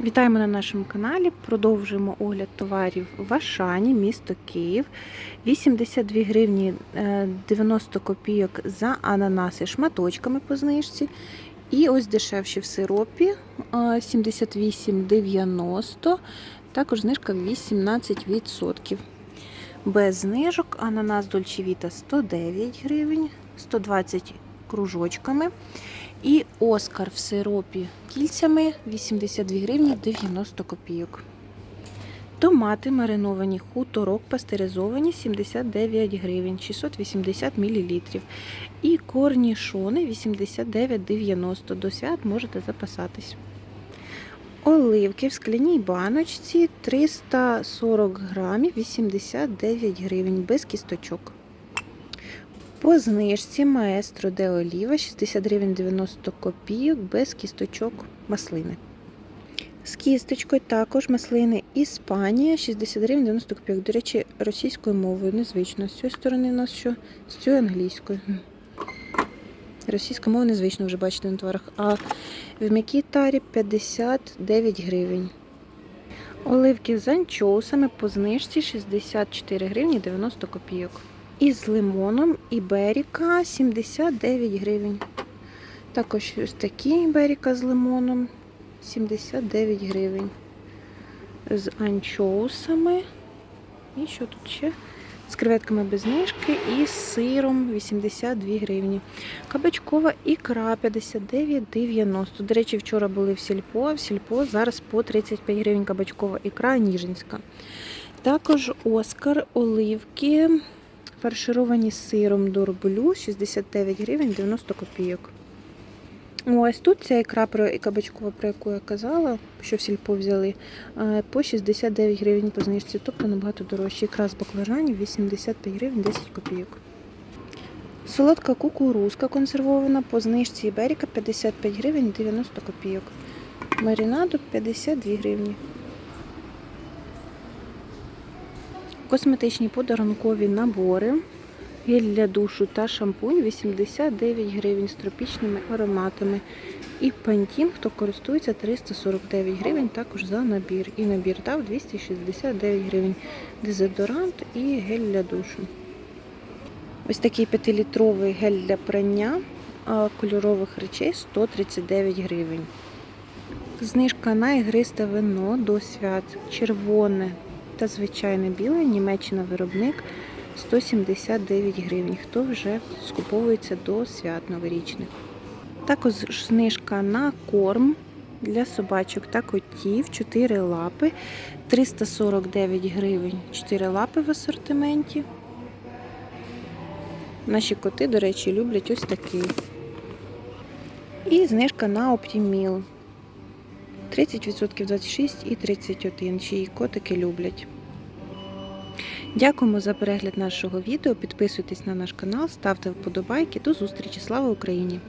Вітаємо на нашому каналі. Продовжуємо огляд товарів в Ашані, місто Київ. 82 гривні е, 90 копійок за ананаси шматочками по знижці. І ось дешевші в сиропі е, 78,90, також знижка 18%. Без знижок ананас Дольчевіта 109 гривень, 120 кружочками. І Оскар в сиропі кільцями 82 гривні 90 копійок. Томати мариновані хуторок пастеризовані 79 гривень 680 мл. І корнішони 89,90 до свят можете запасатись. Оливки в скляній баночці 340 грамів 89 гривень без кісточок. По знижці маестро де оліва 60 гривень 90 копійок без кісточок маслини. З кісточкою також маслини Іспанія 60 гривень 90 копійок. До речі, російською мовою незвично. З цієї сторони у нас що? З цієї англійською. Російська мова незвично вже бачите на товарах. А в м'якій тарі 59 гривень. Оливки з анчоусами по знижці 64 гривні 90 копійок. І з лимоном Іберіка 79 гривень. Також ось такі Іберіка з лимоном 79 гривень. З анчоусами. І що тут ще? З креветками без знижки і з сиром 82 гривні. Кабачкова ікра 59,90. До речі, вчора були в сільпо, в сільпо зараз по 35 гривень кабачкова ікра Ніжинська. Також Оскар, оливки фаршировані сиром дорблю 69 гривень 90 копійок. Ось тут ця ікра кабачкова, про яку я казала, що в сільпо взяли, е, по 69 гривень по знижці, тобто набагато дорожче. Ікра з баклажанів 85 гривень 10 копійок. Солодка кукурузка консервована по знижці Іберіка 55 гривень 90 копійок. Марінаду 52 гривні. Косметичні подарункові набори. Гель для душу та шампунь 89 гривень з тропічними ароматами. І пантін, хто користується 349 гривень також за набір. І набір дав 269 гривень. Дезодорант і гель для душу. Ось такий 5-літровий гель для прання кольорових речей 139 гривень. Знижка на ігристе вино до свят червоне та звичайне біле, Німеччина виробник 179 гривень. Хто вже скуповується до свят новорічних. Також знижка на корм для собачок та котів 4 лапи 349 гривень. 4 лапи в асортименті. Наші коти, до речі, люблять ось такий. І знижка на Optimil. 30% 26 і 31, чиї котики люблять. Дякуємо за перегляд нашого відео. Підписуйтесь на наш канал, ставте вподобайки. До зустрічі. Слава Україні!